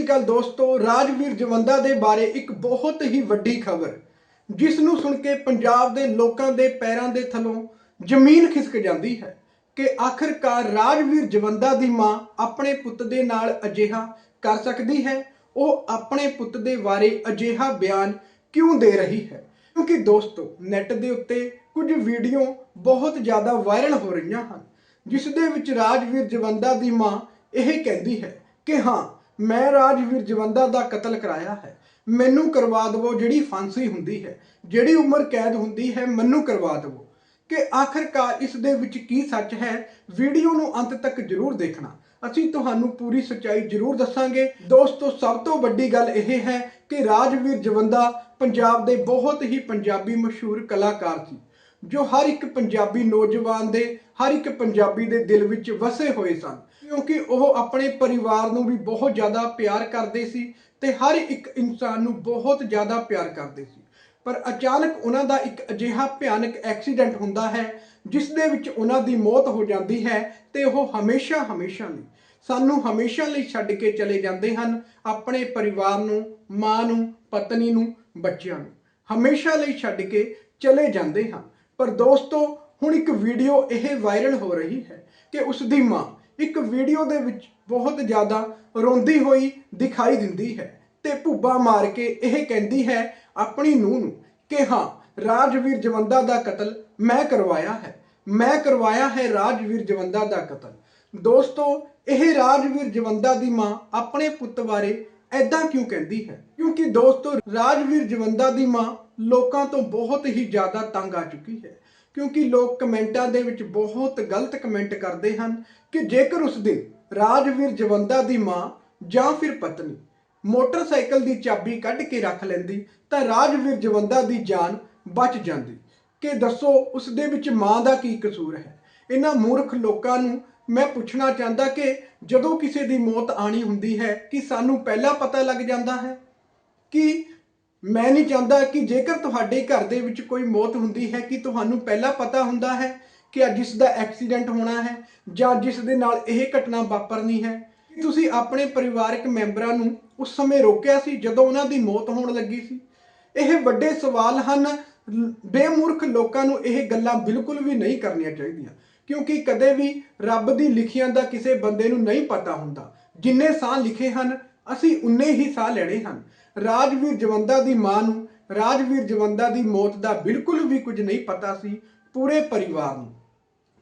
ਸ਼੍ਰੀ ਅਕਾਲ ਦੋਸਤੋ, ਰਾਜਵੀਰ ਜਵੰਦਾ ਦੇ ਬਾਰੇ ਇੱਕ ਬਹੁਤ ਹੀ ਵੱਡੀ ਖਬਰ, ਜਿਸ ਨੂੰ ਸੁਣ ਕੇ ਪੰਜਾਬ ਦੇ ਲੋਕਾਂ ਦੇ ਪੈਰਾਂ ਦੇ ਥੱਲੋਂ ਜ਼ਮੀਨ ਖਿਸਕ ਜਾਂਦੀ ਹੈ ਕਿ ਆਖਰਕਾਰ ਰਾਜਵੀਰ ਜਵੰਦਾ ਦੀ ਮਾਂ ਆਪਣੇ ਪੁੱਤ ਦੇ ਨਾਲ ਅਜਿਹਾ ਕਰ ਸਕਦੀ ਹੈ। ਉਹ ਆਪਣੇ ਪੁੱਤ ਦੇ ਬਾਰੇ ਅਜਿਹਾ ਬਿਆਨ ਕਿਉਂ ਦੇ ਰਹੀ ਹੈ? ਕਿਉਂਕਿ ਦੋਸਤੋ ਨੈਟ ਦੇ ਉੱਤੇ ਕੁਝ ਵੀਡੀਓ ਬਹੁਤ ਜ਼ਿਆਦਾ ਵਾਇਰਲ ਹੋ ਰਹੀਆਂ ਹਨ, ਜਿਸ ਦੇ ਵਿੱਚ ਰਾਜਵੀਰ ਜਵੰਦਾ ਦੀ ਮਾਂ ਇਹ ਕਹਿੰਦੀ ਹੈ ਕਿ ਹਾਂ ਮੈਂ ਰਾਜਵੀਰ ਜਵੰਦਾ ਦਾ ਕਤਲ ਕਰਾਇਆ ਹੈ। ਮੈਨੂੰ ਕਰਵਾ ਦਿਵੋ ਜਿਹੜੀ ਫਾਂਸੀ ਹੁੰਦੀ ਹੈ। ਜਿਹੜੀ ਉਮਰ ਕੈਦ ਹੁੰਦੀ ਹੈ, ਮੈਨੂੰ ਕਰਵਾ ਦਿਵੋ। ਕਿ ਆਖਰਕਾਰ ਇਸ ਦੇ ਵਿੱਚ ਕੀ ਸੱਚ ਹੈ, ਵੀਡੀਓ ਨੂੰ ਅੰਤ ਤੱਕ ਜ਼ਰੂਰ ਦੇਖਣਾ। ਅਸੀਂ ਤੁਹਾਨੂੰ ਪੂਰੀ ਸੱਚਾਈ ਜ਼ਰੂਰ ਦੱਸਾਂਗੇ। ਦੋਸਤੋ, ਸਭ ਤੋਂ ਵੱਡੀ ਗੱਲ ਇਹ ਹੈ ਕਿ ਰਾਜਵੀਰ ਜਵੰਦਾ ਪੰਜਾਬ ਦੇ ਬਹੁਤ ਹੀ ਪੰਜਾਬੀ ਮਸ਼ਹੂਰ ਕਲਾਕਾਰ ਸੀ, ਜੋ ਹਰ ਇੱਕ ਪੰਜਾਬੀ ਨੌਜਵਾਨ ਦੇ, ਹਰ ਇੱਕ ਪੰਜਾਬੀ ਦੇ ਦਿਲ ਵਿੱਚ ਵਸੇ ਹੋਏ ਸਨ। ਕਿਉਂਕਿ ਉਹ ਆਪਣੇ ਪਰਿਵਾਰ ਨੂੰ ਵੀ ਬਹੁਤ ਜ਼ਿਆਦਾ ਪਿਆਰ ਕਰਦੇ ਸੀ ਤੇ ਹਰ ਇੱਕ ਇਨਸਾਨ ਨੂੰ ਬਹੁਤ ਜ਼ਿਆਦਾ ਪਿਆਰ ਕਰਦੇ ਸੀ। ਪਰ ਅਚਾਨਕ ਉਹਨਾਂ ਦਾ ਇੱਕ ਅਜਿਹਾ ਭਿਆਨਕ ਐਕਸੀਡੈਂਟ ਹੁੰਦਾ ਹੈ, ਜਿਸ ਦੇ ਵਿੱਚ ਉਹਨਾਂ ਦੀ ਮੌਤ ਹੋ ਜਾਂਦੀ ਹੈ ਤੇ ਉਹ ਹਮੇਸ਼ਾ ਹਮੇਸ਼ਾ ਲਈ, ਸਾਨੂੰ ਹਮੇਸ਼ਾ ਲਈ ਛੱਡ ਕੇ ਚਲੇ ਜਾਂਦੇ ਹਨ ਆਪਣੇ ਪਰਿਵਾਰ ਨੂੰ, ਮਾਂ ਨੂੰ, ਪਤਨੀ ਨੂੰ, ਬੱਚਿਆਂ ਨੂੰ। ਹਮੇਸ਼ਾ ਲਈ ਛੱਡ ਕੇ ਚਲੇ ਜਾਂਦੇ ਹਨ ਪਰ ਦੋਸਤੋ, ਹੁਣ ਇੱਕ ਵੀਡੀਓ ਇਹ ਵਾਇਰਲ ਹੋ ਰਹੀ ਹੈ ਕਿ ਉਸ ਦੀ ਮਾਂ ਇੱਕ ਵੀਡੀਓ ਦੇ ਵਿੱਚ ਬਹੁਤ ਜ਼ਿਆਦਾ ਰੋਂਦੀ ਹੋਈ ਦਿਖਾਈ ਦਿੰਦੀ ਹੈ ਤੇ ਭੁੱਬਾ ਮਾਰ ਕੇ ਇਹ ਕਹਿੰਦੀ ਹੈ ਆਪਣੀ ਨੂੰਹ ਨੂੰ ਕਿ ਹਾਂ, ਰਾਜਵੀਰ ਜਵੰਦਾ ਦਾ ਕਤਲ ਮੈਂ ਕਰਵਾਇਆ ਹੈ। ਮੈਂ ਕਰਵਾਇਆ ਹੈ ਰਾਜਵੀਰ ਜਵੰਦਾ ਦਾ ਕਤਲ। ਦੋਸਤੋ, ਇਹ ਰਾਜਵੀਰ ਜਵੰਦਾ ਦੀ ਮਾਂ ਆਪਣੇ ਪੁੱਤ ਬਾਰੇ ਐਦਾਂ ਕਿਉਂ ਕਹਿੰਦੀ ਹੈ? ਕਿਉਂਕਿ ਦੋਸਤੋ, ਰਾਜਵੀਰ ਜਵੰਦਾ ਦੀ ਮਾਂ ਲੋਕਾਂ ਤੋਂ ਬਹੁਤ ਹੀ ਜ਼ਿਆਦਾ ਤੰਗ ਆ ਚੁੱਕੀ ਹੈ। ਕਿਉਂਕਿ ਲੋਕ ਕਮੈਂਟਾਂ ਦੇ ਵਿੱਚ ਬਹੁਤ ਗਲਤ ਕਮੈਂਟ ਕਰਦੇ ਹਨ ਕਿ ਜੇਕਰ ਉਸ ਦਿਨ ਰਾਜਵੀਰ ਜਵੰਦਾ ਦੀ ਮਾਂ ਜਾਂ ਫਿਰ ਪਤਨੀ ਮੋਟਰਸਾਈਕਲ ਦੀ ਚਾਬੀ ਕੱਢ ਕੇ ਰੱਖ ਲੈਂਦੀ, ਤਾਂ ਰਾਜਵੀਰ ਜਵੰਦਾ ਦੀ ਜਾਨ ਬਚ ਜਾਂਦੀ। ਕਿ ਦੱਸੋ ਉਸ ਦੇ ਵਿੱਚ ਮਾਂ ਦਾ ਕੀ ਕਸੂਰ ਹੈ? ਇਹਨਾਂ ਮੂਰਖ ਲੋਕਾਂ ਨੂੰ ਮੈਂ ਪੁੱਛਣਾ ਚਾਹੁੰਦਾ ਕਿ ਜਦੋਂ ਕਿਸੇ ਦੀ ਮੌਤ ਆਣੀ ਹੁੰਦੀ ਹੈ, ਕਿ ਸਾਨੂੰ ਪਹਿਲਾਂ ਪਤਾ ਲੱਗ ਜਾਂਦਾ ਹੈ? ਕਿ ਮੈਂ ਨਹੀਂ ਚਾਹੁੰਦਾ ਕਿ ਜੇਕਰ ਤੁਹਾਡੇ ਘਰ ਦੇ ਵਿੱਚ ਕੋਈ ਮੌਤ ਹੁੰਦੀ ਹੈ, ਕਿ ਤੁਹਾਨੂੰ ਪਹਿਲਾਂ ਪਤਾ ਹੁੰਦਾ ਹੈ ਕਿ ਅੱਜ ਇਸ ਦਾ ਐਕਸੀਡੈਂਟ ਹੋਣਾ ਹੈ ਜਾਂ ਜਿਸ ਦੇ ਨਾਲ ਇਹ ਘਟਨਾ ਵਾਪਰਨੀ ਹੈ? ਤੁਸੀਂ ਆਪਣੇ ਪਰਿਵਾਰਕ ਮੈਂਬਰਾਂ ਨੂੰ ਉਸ ਸਮੇਂ ਰੋਕਿਆ ਸੀ ਜਦੋਂ ਉਹਨਾਂ ਦੀ ਮੌਤ ਹੋਣ ਲੱਗੀ ਸੀ? ਇਹ ਵੱਡੇ ਸਵਾਲ ਹਨ। ਬੇਮੂਰਖ ਲੋਕਾਂ ਨੂੰ ਇਹ ਗੱਲਾਂ ਬਿਲਕੁਲ ਵੀ ਨਹੀਂ ਕਰਨੀਆਂ ਚਾਹੀਦੀਆਂ, ਕਿਉਂਕਿ ਕਦੇ ਵੀ ਰੱਬ ਦੀ ਲਿਖੀਆਂ ਦਾ ਕਿਸੇ ਬੰਦੇ ਨੂੰ ਨਹੀਂ ਪਤਾ ਹੁੰਦਾ। ਜਿੰਨੇ ਸਾਹ ਲਿਖੇ ਹਨ, ਅਸੀਂ ਉਨੇ ਹੀ ਸਾਹ ਲੈਣੇ ਹਨ। ਰਾਜਵੀਰ ਜਵੰਦਾ ਦੀ ਮਾਂ ਨੂੰ, ਰਾਜਵੀਰ ਜਵੰਦਾ ਦੀ ਮੌਤ ਦਾ ਬਿਲਕੁਲ ਵੀ ਕੁਝ ਨਹੀਂ ਪਤਾ ਸੀ ਪੂਰੇ ਪਰਿਵਾਰ ਨੂੰ।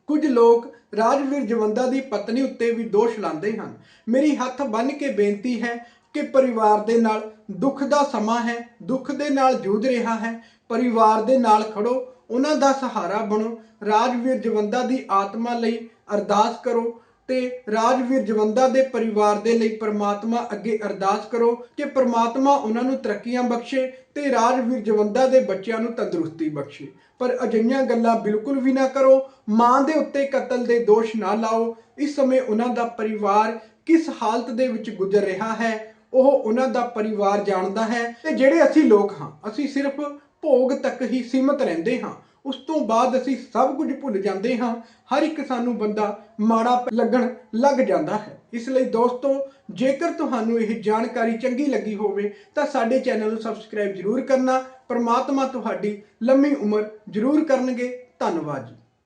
ਕੁਝ ਲੋਕ ਰਾਜਵੀਰ ਜਵੰਦਾ ਦੀ ਪਤਨੀ ਉੱਤੇ ਵੀ ਦੋਸ਼ ਲਾਉਂਦੇ ਹਨ। ਮੇਰੀ ਹੱਥ ਬੰਨ੍ਹ ਕੇ ਬੇਨਤੀ ਹੈ ਕਿ ਪਰਿਵਾਰ ਦੇ ਨਾਲ ਦੁੱਖ ਦਾ ਸਮਾਂ ਹੈ, ਦੁੱਖ ਦੇ ਨਾਲ ਜੂਝ ਰਿਹਾ ਹੈ, ਪਰਿਵਾਰ ਦੇ ਨਾਲ ਖੜੋ, ਉਹਨਾਂ ਦਾ ਸਹਾਰਾ ਬਣੋ, ਰਾਜਵੀਰ ਜਵੰਦਾ ਦੀ ਆਤਮਾ ਲਈ ਅਰਦਾਸ ਕਰੋ ਤੇ ਰਾਜਵੀਰ ਜਵੰਦਾ ਦੇ ਪਰਿਵਾਰ ਦੇ ਲਈ ਪ੍ਰਮਾਤਮਾ ਅੱਗੇ ਅਰਦਾਸ ਕਰੋ ਕਿ ਪ੍ਰਮਾਤਮਾ ਉਹਨਾਂ ਨੂੰ ਤਰੱਕੀਆਂ ਬਖਸ਼ੇ ਤੇ ਰਾਜਵੀਰ ਜਵੰਦਾ ਦੇ ਬੱਚਿਆਂ ਨੂੰ ਤੰਦਰੁਸਤੀ ਬਖਸ਼ੇ। ਪਰ ਅਜਿਹੀਆਂ ਗੱਲਾਂ ਬਿਲਕੁਲ ਵੀ ਨਾ ਕਰੋ। ਮਾਂ ਦੇ ਉੱਤੇ ਕਤਲ ਦੇ ਦੋਸ਼ ਨਾ ਲਾਓ। ਇਸ ਸਮੇਂ ਉਹਨਾਂ ਦਾ ਪਰਿਵਾਰ ਕਿਸ ਹਾਲਤ ਦੇ ਵਿੱਚ ਗੁਜ਼ਰ ਰਿਹਾ ਹੈ, ਉਹ ਉਹਨਾਂ ਦਾ ਪਰਿਵਾਰ ਜਾਣਦਾ ਹੈ ਤੇ ਜਿਹੜੇ ਅਸੀਂ ਲੋਕ ਹਾਂ, ਅਸੀਂ ਸਿਰਫ ਭੋਗ ਤੱਕ ਹੀ ਸੀਮਤ ਰਹਿੰਦੇ ਹਾਂ। ਉਸ ਤੋਂ ਬਾਅਦ ਅਸੀਂ ਸਭ ਕੁਝ ਭੁੱਲ ਜਾਂਦੇ ਹਾਂ। ਹਰ ਇੱਕ ਸਾਨੂੰ ਬੰਦਾ ਮਾੜਾ ਲੱਗਣ ਲੱਗ ਜਾਂਦਾ ਹੈ। ਇਸ ਲਈ ਦੋਸਤੋ, ਜੇਕਰ ਤੁਹਾਨੂੰ ਇਹ ਜਾਣਕਾਰੀ ਚੰਗੀ ਲੱਗੀ ਹੋਵੇ, ਤਾਂ ਸਾਡੇ ਚੈਨਲ ਨੂੰ ਸਬਸਕ੍ਰਾਈਬ ਜ਼ਰੂਰ ਕਰਨਾ। ਪਰਮਾਤਮਾ ਤੁਹਾਡੀ ਲੰਮੀ ਉਮਰ ਜ਼ਰੂਰ ਕਰਨਗੇ। ਧੰਨਵਾਦ ਜੀ।